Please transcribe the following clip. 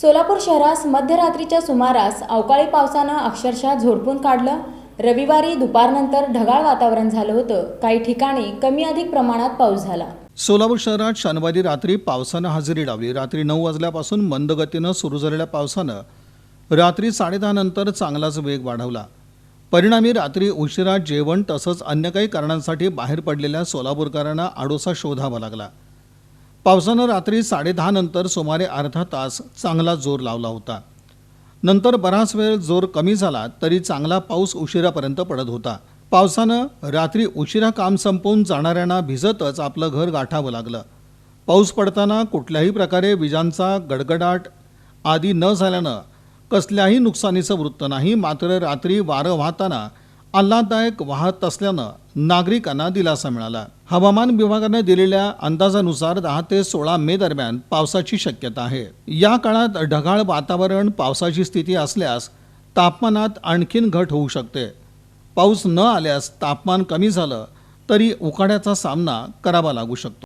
सोलापूर शहरास मध्यरात्रीच्या सुमारास अवकाळी पावसानं अक्षरशः झोडपून काढलं. रविवारी दुपारनंतर ढगाळ वातावरण झालं होतं. काही ठिकाणी कमी अधिक प्रमाणात पाऊस झाला. सोलापूर शहरात शनिवारी रात्री पावसानं हजेरी लावली. रात्री नऊ वाजल्यापासून मंद गतीनं सुरू झालेल्या पावसानं रात्री साडेदहा नंतर चांगलाच वेग वाढवला. परिणामी रात्री उशिरा जेवण तसंच अन्य काही कारणांसाठी बाहेर पडलेल्या सोलापूरकरांना आडोसा शोधावा लागला. पावसानं रात्री साडेदहा नंतर सुमारे अर्धा तास चांगला जोर लावला होता. नंतर बराच वेळ जोर कमी झाला तरी चांगला पाऊस उशिरापर्यंत पडत होता. पावसानं रात्री उशिरा काम संपवून जाणाऱ्यांना भिजतच आपलं घर गाठावं लागलं. पाऊस पडताना कुठल्याही प्रकारे विजांचा गडगडाट आदी न झाल्यानं कसल्याही नुकसानीचं वृत्त नाही मात्र रात्री वारं वाहताना आल्हाददायक वाहत असल्यानं नागरिकांना दिलासा मिळाला. हवामान विभागाने दिलेल्या अंदाजानुसार दहा ते सोळा मे दरम्यान पावसाची शक्यता आहे. या काळात ढगाळ वातावरण पावसाची स्थिती असल्यास तापमानात आणखीन घट होऊ शकते. पाऊस न आल्यास तापमान कमी झालं तरी उकाड्याचा सामना करावा लागू शकतो.